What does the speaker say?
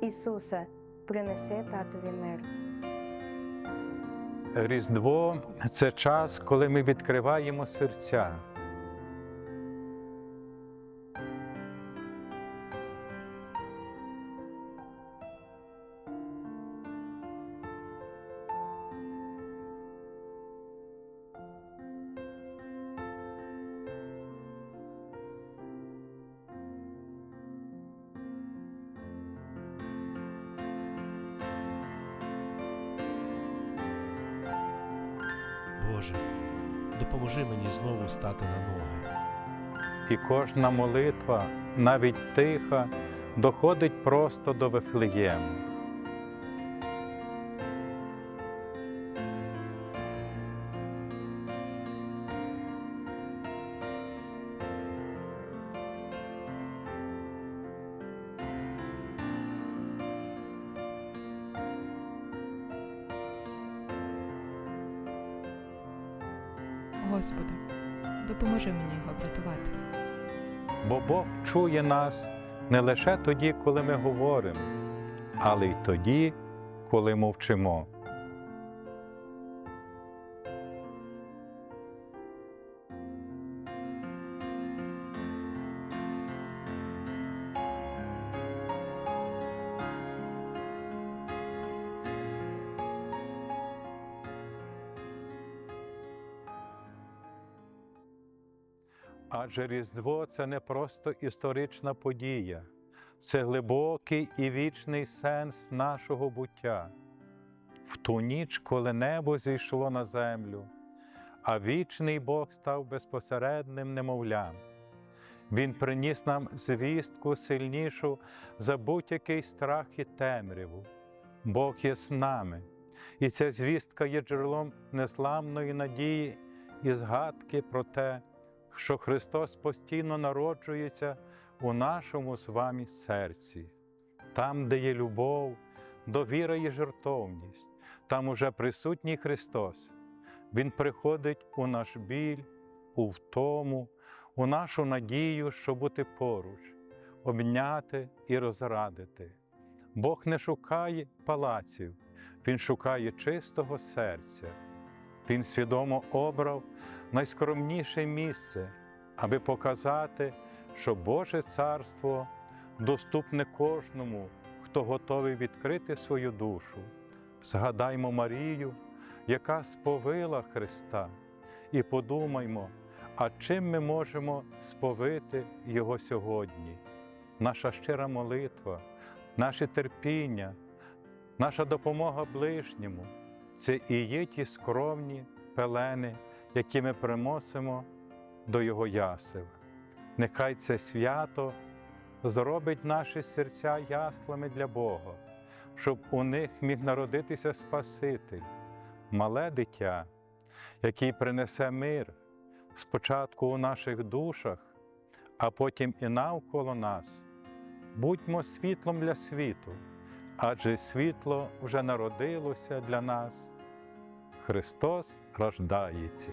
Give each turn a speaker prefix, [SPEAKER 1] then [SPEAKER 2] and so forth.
[SPEAKER 1] Ісусе, принеси татові мир.
[SPEAKER 2] Різдво це час, коли ми відкриваємо серця.
[SPEAKER 3] Боже, допоможи мені знову стати на ноги.
[SPEAKER 2] І кожна молитва, навіть тиха, доходить просто до Вифлеєму.
[SPEAKER 4] Господи, допоможи мені його врятувати.
[SPEAKER 2] Бо Бог чує нас не лише тоді, коли ми говоримо, але й тоді, коли мовчимо. Адже Різдво це не просто історична подія, це глибокий і вічний сенс нашого буття. В ту ніч, коли небо зійшло на землю, а вічний Бог став безпосередним немовлям. Він приніс нам звістку сильнішу за будь-який страх і темряву. Бог є з нами, і ця звістка є джерелом незламної надії і згадки про те, що Христос постійно народжується у нашому з вами серці. Там, де є любов, довіра і жертовність, там уже присутній Христос. Він приходить у наш біль, у втому, у нашу надію, щоб бути поруч, обняти і розрадити. Бог не шукає палаців, Він шукає чистого серця. Він свідомо обрав найскромніше місце, аби показати, що Боже Царство доступне кожному, хто готовий відкрити свою душу. Згадаймо Марію, яка сповила Христа, і подумаймо, а чим ми можемо сповити Його сьогодні. Наша щира молитва, наше терпіння, наша допомога ближньому це і є ті скромні пелени, які ми приносимо до Його ясел. Нехай це свято зробить наші серця яслами для Бога, щоб у них міг народитися Спаситель, мале дитя, який принесе мир спочатку у наших душах, а потім і навколо нас. Будьмо світлом для світу, адже світло вже народилося для нас. Христос рождається.